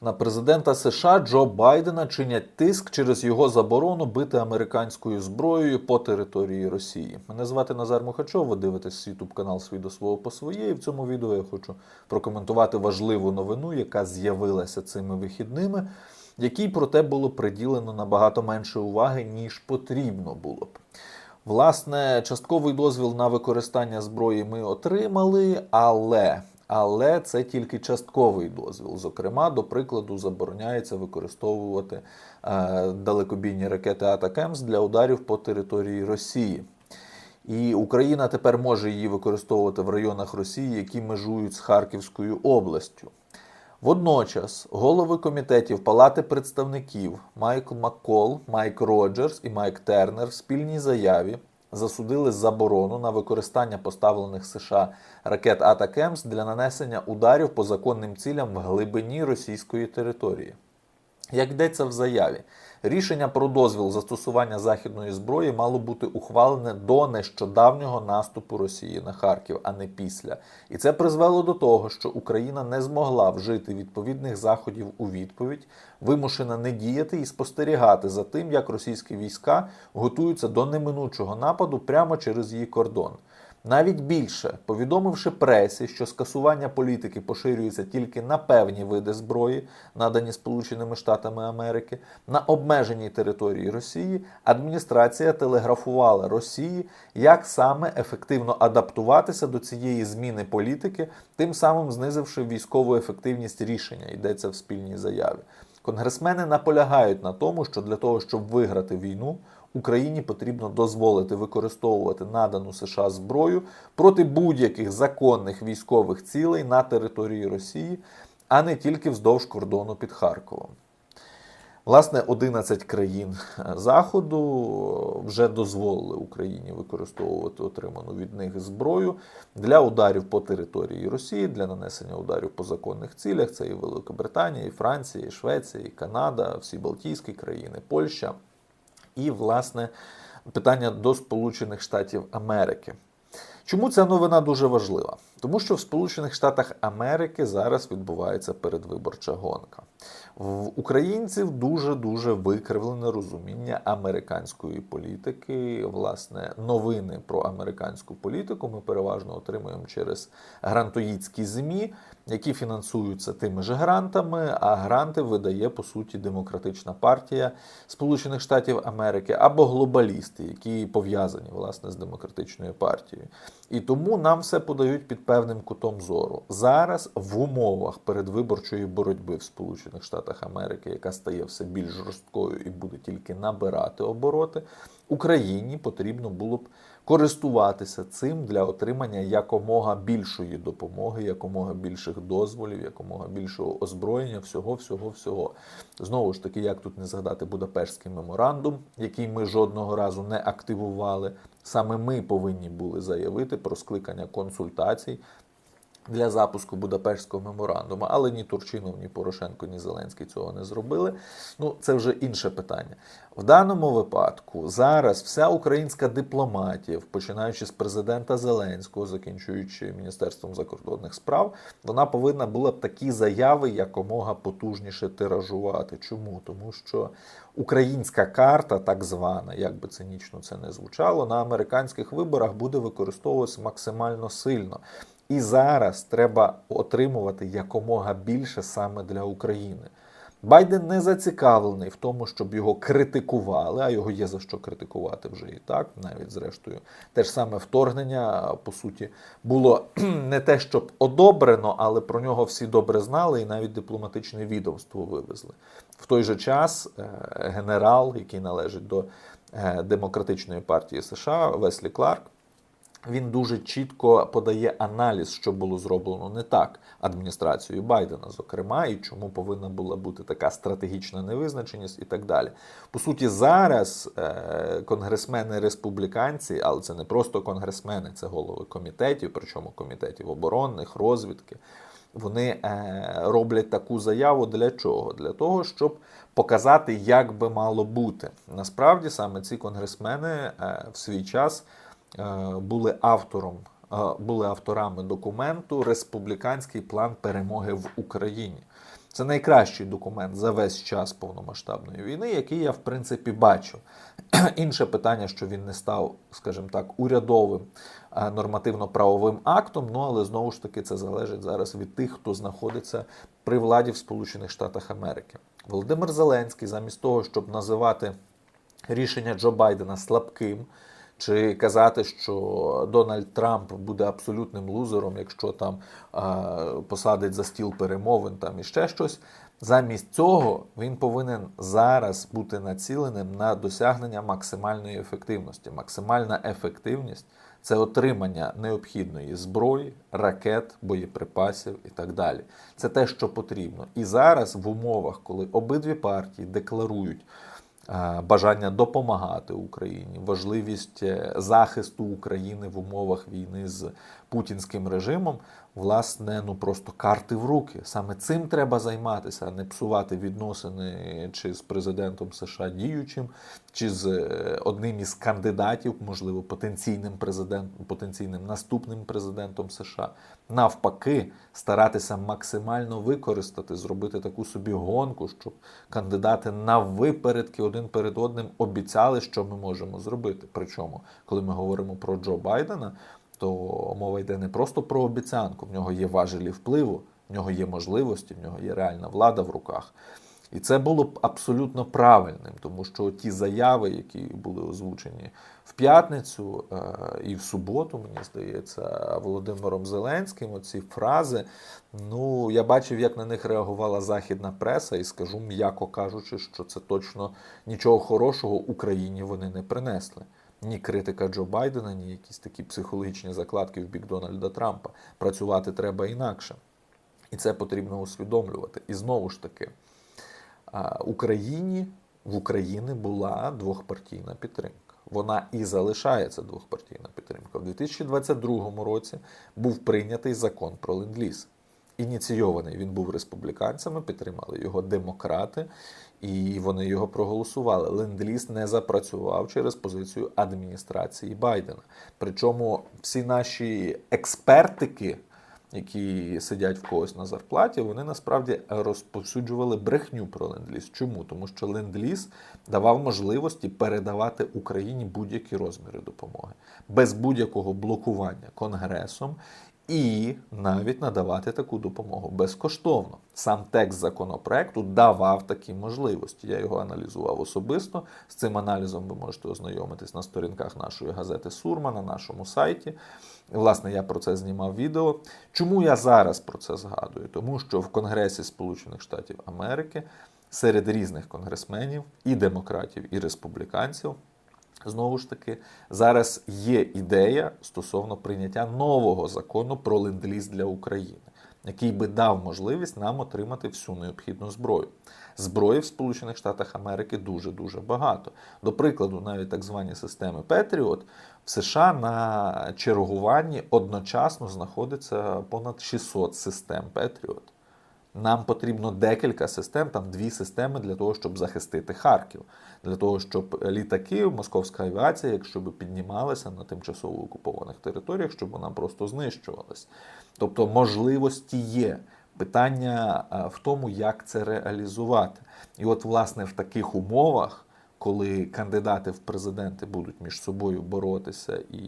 На президента США Джо Байдена чинять тиск через його заборону бити американською зброєю по території Росії. Мене звати Назар Мухачов. Ви дивитесь Ютуб канал «Свій до свого по своє. В цьому відео я хочу прокоментувати важливу новину, яка з'явилася цими вихідними, якій проте було приділено набагато менше уваги ніж потрібно було б. Власне, частковий дозвіл на використання зброї ми отримали, але, але це тільки частковий дозвіл. Зокрема, до прикладу, забороняється використовувати е, далекобійні ракети Атакемс для ударів по території Росії. І Україна тепер може її використовувати в районах Росії, які межують з Харківською областю. Водночас голови комітетів Палати представників Майкл Маккол, Майк Роджерс і Майк Тернер в спільній заяві засудили заборону на використання поставлених США ракет Атакемс для нанесення ударів по законним цілям в глибині російської території. Як йдеться в заяві, рішення про дозвіл застосування західної зброї мало бути ухвалене до нещодавнього наступу Росії на Харків, а не після. І це призвело до того, що Україна не змогла вжити відповідних заходів у відповідь, вимушена не діяти і спостерігати за тим, як російські війська готуються до неминучого нападу прямо через її кордон. Навіть більше, повідомивши пресі, що скасування політики поширюється тільки на певні види зброї, надані Сполученими Штатами Америки, на обмеженій території Росії, адміністрація телеграфувала Росії, як саме ефективно адаптуватися до цієї зміни політики, тим самим знизивши військову ефективність рішення, йдеться в спільній заяві. Конгресмени наполягають на тому, що для того, щоб виграти війну, Україні потрібно дозволити використовувати надану США зброю проти будь-яких законних військових цілей на території Росії, а не тільки вздовж кордону під Харковом. Власне, 11 країн Заходу вже дозволили Україні використовувати отриману від них зброю для ударів по території Росії, для нанесення ударів по законних цілях. Це і Великобританія, і Франція, і Швеція, і Канада, всі Балтійські країни, Польща. І, власне, питання до Сполучених Штатів Америки. Чому ця новина дуже важлива? Тому що в Сполучених Штатах Америки зараз відбувається передвиборча гонка. В українців дуже дуже викривлене розуміння американської політики. Власне, новини про американську політику ми переважно отримуємо через грантоїдські змі, які фінансуються тими ж грантами. А гранти видає по суті демократична партія Сполучених Штатів Америки або глобалісти, які пов'язані власне з демократичною партією. І тому нам все подають під певним кутом зору. Зараз в умовах передвиборчої боротьби в Сполучених Штатах Америки, яка стає все більш жорсткою і буде тільки набирати обороти, Україні потрібно було б користуватися цим для отримання якомога більшої допомоги, якомога більших дозволів, якомога більшого озброєння, всього, всього, всього. Знову ж таки, як тут не згадати Будапештський меморандум, який ми жодного разу не активували. Саме ми повинні були заявити про скликання консультацій для запуску Будапештського меморандуму, але ні Турчинов, ні Порошенко, ні Зеленський цього не зробили. Ну, це вже інше питання. В даному випадку зараз вся українська дипломатія, починаючи з президента Зеленського, закінчуючи Міністерством закордонних справ, вона повинна була б такі заяви якомога потужніше тиражувати. Чому? Тому що українська карта, так звана, як би цинічно це не звучало, на американських виборах буде використовуватися максимально сильно. І зараз треба отримувати якомога більше саме для України. Байден не зацікавлений в тому, щоб його критикували, а його є за що критикувати вже і так, навіть зрештою, те ж саме вторгнення, по суті, було не те, щоб одобрено, але про нього всі добре знали, і навіть дипломатичне відомство вивезли. В той же час е, генерал, який належить до е, демократичної партії США, Веслі Кларк. Він дуже чітко подає аналіз, що було зроблено не так адміністрацією Байдена, зокрема, і чому повинна була бути така стратегічна невизначеність і так далі. По суті, зараз е, конгресмени республіканці, але це не просто конгресмени, це голови комітетів, причому комітетів оборонних, розвідки. Вони е, роблять таку заяву для чого? Для того, щоб показати, як би мало бути. Насправді саме ці конгресмени е, в свій час були автором, е, були авторами документу Республіканський план перемоги в Україні. Це найкращий документ за весь час повномасштабної війни, який я в принципі бачу. Інше питання, що він не став, скажімо так, урядовим е, нормативно-правовим актом. Ну але знову ж таки це залежить зараз від тих, хто знаходиться при владі в Сполучених Штатах Америки. Володимир Зеленський, замість того, щоб називати рішення Джо Байдена слабким. Чи казати, що Дональд Трамп буде абсолютним лузером, якщо там посадить за стіл перемовин там і ще щось. Замість цього він повинен зараз бути націленим на досягнення максимальної ефективності. Максимальна ефективність це отримання необхідної зброї, ракет, боєприпасів і так далі. Це те, що потрібно. І зараз в умовах, коли обидві партії декларують бажання допомагати Україні, важливість е, захисту України в умовах війни з путінським режимом, власне, ну просто карти в руки. Саме цим треба займатися, а не псувати відносини чи з президентом США діючим, чи з е, одним із кандидатів, можливо, потенційним президентом, потенційним наступним президентом США. Навпаки, старатися максимально використати, зробити таку собі гонку, щоб кандидати на випередки один перед одним обіцяли, що ми можемо зробити. Причому, коли ми говоримо про Джо Байдена, то мова йде не просто про обіцянку, в нього є важелі впливу, в нього є можливості, в нього є реальна влада в руках. І це було б абсолютно правильним, тому що ті заяви, які були озвучені в п'ятницю е, і в суботу, мені здається, Володимиром Зеленським, оці фрази, ну я бачив, як на них реагувала західна преса, і скажу, м'яко кажучи, що це точно нічого хорошого Україні вони не принесли. Ні критика Джо Байдена, ні якісь такі психологічні закладки в бік Дональда Трампа. Працювати треба інакше. І це потрібно усвідомлювати. І знову ж таки, Україні в Україні була двохпартійна підтримка. Вона і залишається двохпартійна підтримка. У 2022 році був прийнятий закон про ленд-ліз. Ініційований він був республіканцями, підтримали його демократи, і вони його проголосували. Ленд-ліз не запрацював через позицію адміністрації Байдена. Причому всі наші експертики які сидять в когось на зарплаті, вони насправді розповсюджували брехню про ленд-ліз. Чому? Тому що ленд-ліз давав можливості передавати Україні будь-які розміри допомоги без будь-якого блокування конгресом. І навіть надавати таку допомогу безкоштовно. Сам текст законопроекту давав такі можливості. Я його аналізував особисто. З цим аналізом ви можете ознайомитись на сторінках нашої газети Сурма на нашому сайті. Власне, я про це знімав відео. Чому я зараз про це згадую? Тому що в Конгресі Сполучених Штатів Америки серед різних конгресменів і демократів, і республіканців. Знову ж таки, зараз є ідея стосовно прийняття нового закону про ленд-ліз для України, який би дав можливість нам отримати всю необхідну зброю. Зброї в Сполучених Штатах Америки дуже дуже багато. До прикладу, навіть так звані системи Петріот в США на чергуванні одночасно знаходиться понад 600 систем Петріот. Нам потрібно декілька систем, там дві системи для того, щоб захистити Харків, для того, щоб літаки, московська авіація, якщо б піднімалися на тимчасово окупованих територіях, щоб вона просто знищувалась. Тобто можливості є. Питання в тому, як це реалізувати. І от, власне, в таких умовах коли кандидати в президенти будуть між собою боротися і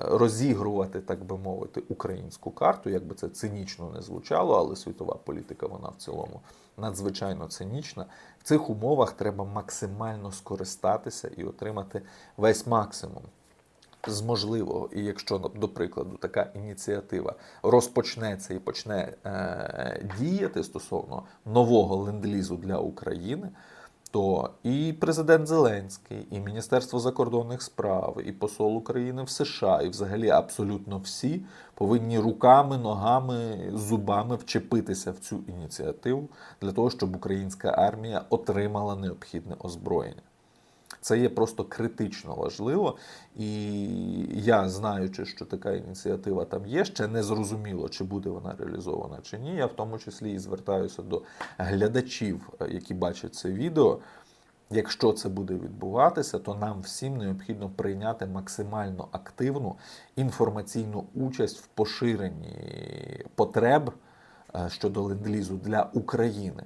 розігрувати, так би мовити, українську карту, як би це цинічно не звучало, але світова політика вона в цілому надзвичайно цинічна. В цих умовах треба максимально скористатися і отримати весь максимум. З можливого, і якщо до прикладу така ініціатива розпочнеться і почне е, діяти стосовно нового ленд-лізу для України то і президент Зеленський, і Міністерство закордонних справ, і посол України в США, і взагалі абсолютно всі повинні руками, ногами, зубами вчепитися в цю ініціативу для того, щоб українська армія отримала необхідне озброєння. Це є просто критично важливо, і я, знаючи, що така ініціатива там є, ще не зрозуміло, чи буде вона реалізована чи ні. Я в тому числі і звертаюся до глядачів, які бачать це відео. Якщо це буде відбуватися, то нам всім необхідно прийняти максимально активну інформаційну участь в поширенні потреб е, щодо ленд-лізу для України.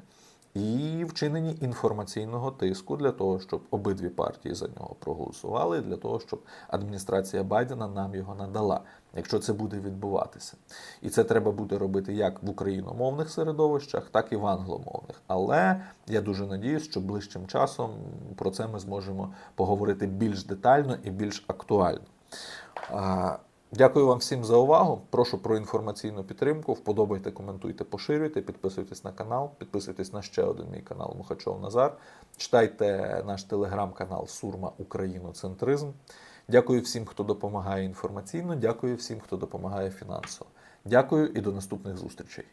І вчиненні інформаційного тиску для того, щоб обидві партії за нього проголосували, для того, щоб адміністрація Байдена нам його надала, якщо це буде відбуватися. І це треба буде робити як в україномовних середовищах, так і в англомовних. Але я дуже надіюсь, що ближчим часом про це ми зможемо поговорити більш детально і більш актуально. Дякую вам всім за увагу. Прошу про інформаційну підтримку. Вподобайте, коментуйте, поширюйте, підписуйтесь на канал, підписуйтесь на ще один мій канал Мухачов Назар. Читайте наш телеграм-канал Сурма Україноцентризм. Дякую всім, хто допомагає інформаційно. Дякую всім, хто допомагає фінансово. Дякую і до наступних зустрічей.